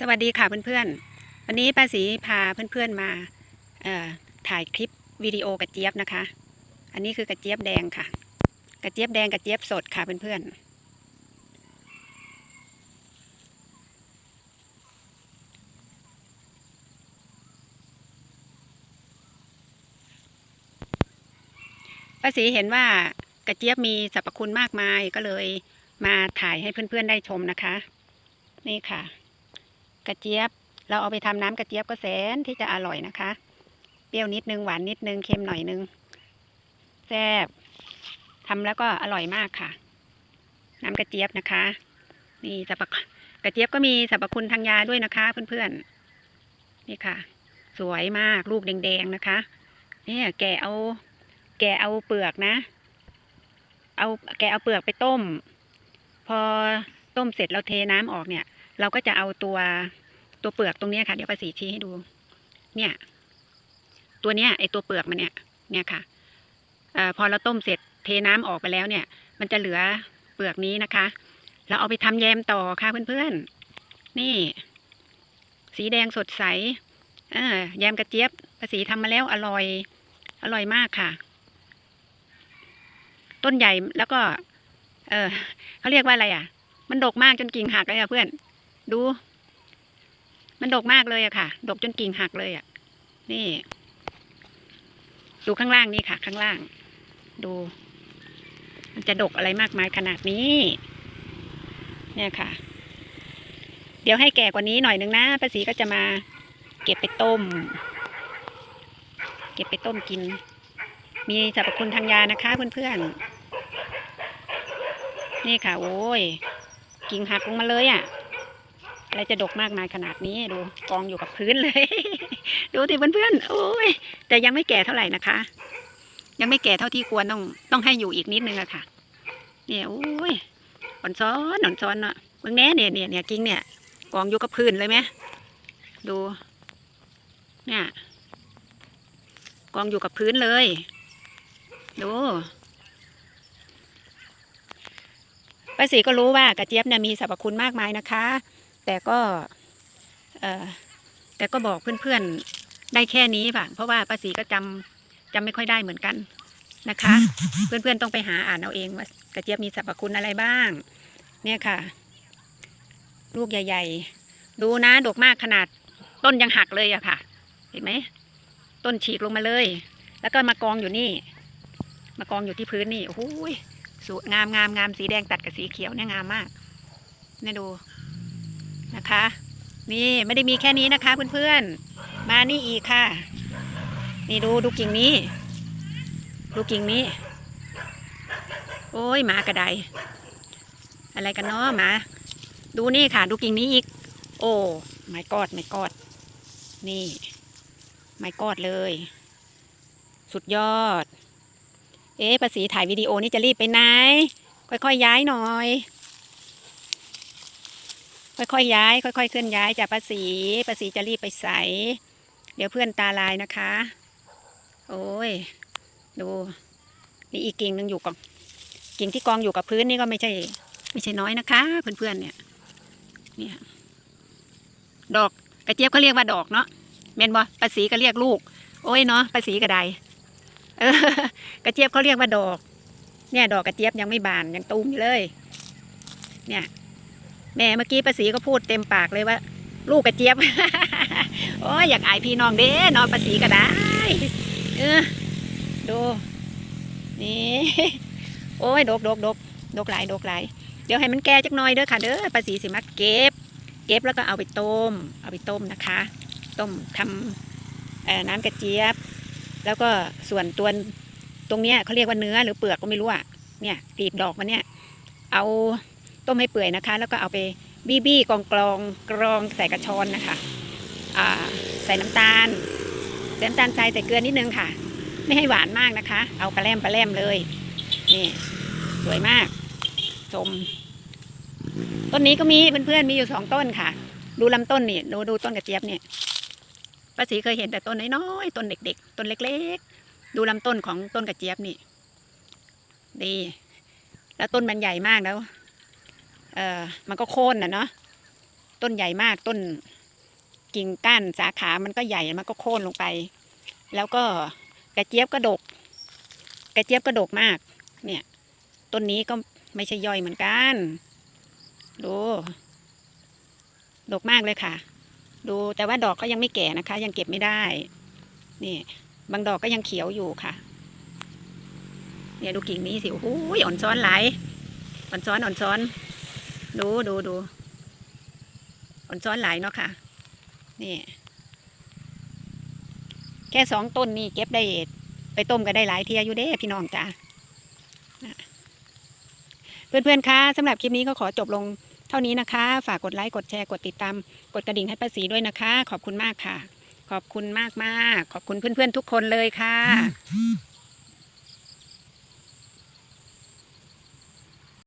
สวัสดีค่ะเพื่อนๆ วันนี้ป้าศรีพาเพื่อนๆมาเอ่อถ่ายคลิปวิดีโอกระเจี๊ยบนะคะ อันนี้คือกระเจี๊ยบแดงค่ะ กระเจี๊ยบแดงกระเจี๊ยบสดค่ะเพื่อนๆป้าศรีเห็นว่ากระเจี๊ยบมีสรรพคุณมากมายก็เลยมาถ่ายให้เพื่อนๆได้ชมนะคะ นี่ค่ะ กระเจี๊ยบ เราเอาไปทำน้ำกระเจี๊ยบก็แสนที่จะอร่อยนะคะ เปรี้ยวนิดนึงหวานนิดนึงเค็มหน่อยนึงแซ่บทำแล้วก็อร่อยมากค่ะ น้ำกระเจี๊ยบนะคะ นี่สรรพกระเจี๊ยบก็มีสรรพคุณทางยาด้วยนะคะ เพื่อนๆนี่ค่ะ สวยมากลูกแดงๆนะคะเนี่ยแกเอา แกเอาเปลือกนะ เอาแกเอาเปลือกไปต้ม พอต้มเสร็จเราเทน้ำออกเนี่ย เราก็จะเอาตัวตัวเปลือกตรงนี้ค่ะ เดี๋ยวประสีชี้ให้ดู เนี่ย ตัวเนี้ยไอตัวเปลือกมันเนี่ย เนี่ยค่ะอพอเราต้มเสร็จเทน้ำออกไปแล้วเนี่ย มันจะเหลือเปลือกนี้นะคะ เราเอาไปทำแยมต่อค่ะเพื่อนๆ นี่ สีแดงสดใส เออแยมกระเจี๊ยบประสีทำมาแล้วอร่อย อร่อยมากค่ะ ต้นใหญ่แล้วก็ เออเขาเรียกว่าอะไรอะ มันดกมากจนกิ่งหักเลยอะเพื่อน ดู มันดกมากเลยอะค่ะ ดกจนกิ่งหักเลยอะนี่ ดูข้างล่างนี่ค่ะ ข้างล่าง ดู มันจะดกอะไรมากมายขนาดนี้ เนี่ยค่ะ เดี๋ยวให้แก่กว่านี้หน่อยนึงนะป้าศรีก็จะมา เก็บไปต้ม เก็บไปต้มกิน มีสรรพคุณทางยานะคะเพื่อนๆนี่ค่ะ โอ้ยกิ่งหักลงมาเลยอะ่ะ อะไรจะดกมากมายขนาดนี้ดูกองอยู่กับพื้นเลย ดูที่เพื่อนๆโอ้ยแต่ยังไม่แก่เท่าไหร่นะคะ ยังไม่แก่เท่าที่ควรต้องต้องให้อยู่อีกนิดนึงอะค่ะ เนี่ยโอ้ยอ่อนซ้อนอ่อนซ้อนเนาะเบิ่งแน่เนี่ยเนี่ยเนี่ยกิ่งเนี่ยกองอยู่กับพื้นเลยไหมดู เนี่ยกองอยู่กับพื้นเลย ดูป้าศรีก็รู้ว่ากระเจี๊ยบเนี่ยมีสรรพคุณมากมายนะคะ แต่ก็เออแต่ก็บอกเพื่อนๆได้แค่นี้ป่ะ เพราะว่าป้าศรีก็จำจำไม่ค่อยได้เหมือนกันนะคะ เพื่อนๆต้องไปหาอ่านเอาเองว่ากระเจี๊ยบมีสรรพคุณอะไรบ้าง เนี่ยค่ะ ลูกใหญ่ ๆ ดูนะดกมากขนาดต้นยังหักเลยอะค่ะ เห็นไหมต้นฉีกลงมาเลย แล้วก็มากองอยู่นี่ มากองอยู่ที่พื้นนี่โอ้โหยสวยงามงามงามสีแดงตัดกับสีเขียวเนี่ยงามมากเนี่ยดู นะคะ นี่ไม่ได้มีแค่นี้นะคะเพื่อนๆ มานี่อีกค่ะ นี่ดูดูกิ่งนี้ ดูกิ่งนี้ โอ้ยหมากระได อะไรกันเนาะหมา ดูนี่ค่ะ ดูกิ่งนี้อีก โอ้ไม่กอดไม่กอด นี่ไม่กอดเลย สุดยอด เอ๊ะภาษีถ่ายวิดีโอนี่จะรีบไปไหน ค่อยๆย้ายหน่อย ค่อยๆย้าย ค่อยๆเคลื่อนย้ายจากภาษีภาษีจะรีบไปใส เดี๋ยวเพื่อนตาลายนะคะ โอ้ย ดูนี่อีกกิ่งหนึ่งอยู่กับกิ่งที่กองอยู่กับพื้นนี่ก็ไม่ใช่ ไม่ใช่น้อยนะคะ เพื่อนๆเนี่ยเนี่ยดอกกระเจี๊ยบเขาเรียกว่าดอกเนาะเมนบอภาษีก็เรียกลูก โอ้ยเนาะภาษีกระไดเออกระเจี๊ยบเขาเรียกว่าดอก เนี่ย ดอกกระเจี๊ยบยังไม่บานยังตูมอยู่เลย เนี่ย แม่เมื่อกี้ป้าศรีก็พูดเต็มปากเลยว่า ลูกกระเจี๊ยบ โอ้ยอยากอายพี่น้องเด้น้องป้าศรีก็ได้เออดูนี่ โอ้ยดกดกดกดกหลายดกหลายเดี๋ยวให้มันแก่จักหน่อยเด้อค่ะเด้อป้าศรีสิมาเก็บ เก็บแล้วก็เอาไปต้ม เอาไปต้มนะคะ ต้มทำน้ำกระเจี๊ยบ แล้วก็ส่วนตัวตรงเนี้ยเขาเรียกว่าเนื้อหรือเปลือกก็ไม่รู้อะเนี่ยกลีบดอกมันเนี่ย เอา ต้มให้เปื่อยนะคะ แล้วก็เอาไปบี้บี้กองกรองกรองใส่กระชอนนะคะใส่น้ำตาลใส่น้ำตาลทรายใส่เกลือนิดนึงค่ะ ไม่ให้หวานมากนะคะ เอาปลาแรมปลาแรมเลยนี่สวยมากชมต้นนี้ก็มีเพื่อนๆมีอยู่สองต้นค่ะ ดูลำต้นนี่ดูดูต้นกระเจี๊ยบเนี่ยป้าศรีเคยเห็นแต่ต้นน้อยๆต้นเด็ก ๆ ต้นเล็ก ๆ ดูลำต้นของต้นกระเจี๊ยบนี่ ดี แล้วต้นมันใหญ่มากแล้ว เออมันก็โค่นนะเนาะต้นใหญ่มากต้นกิ่งก้านสาขามันก็ใหญ่มันก็โค่นลงไป แล้วก็กระเจี๊ยบก็ดก กระเจี๊ยบก็ดกมาก เนี่ย ต้นนี้ก็ไม่ใช่ย่อยเหมือนกัน ดูดกมากเลยค่ะ ดูแต่ว่าดอกก็ยังไม่แก่นะคะ ยังเก็บไม่ได้ นี่บางดอกก็ยังเขียวอยู่ค่ะ เนี่ยดูกิ่งนี้สิโอ้โหอ่อนซ้อนหลายอ่อนซ้อนอ่อนซ้อน ดูดูดูอ่อนซ้อนหลายเนาะค่ะ นี่ แค่สองต้นนี่เก็บได้ไปต้มก็ได้หลายเทียอยู่เด้พี่น้องจ้าเพื่อนๆคะสำหรับคลิปนี้ก็ขอจบลงเท่านี้นะคะ ฝากกดไลค์กดแชร์กดติดตามกดกระดิ่งให้ป้าสีด้วยนะคะ ขอบคุณมากค่ะ ขอบคุณมากมากๆขอบคุณเพื่อนๆทุกคนเลยค่ะ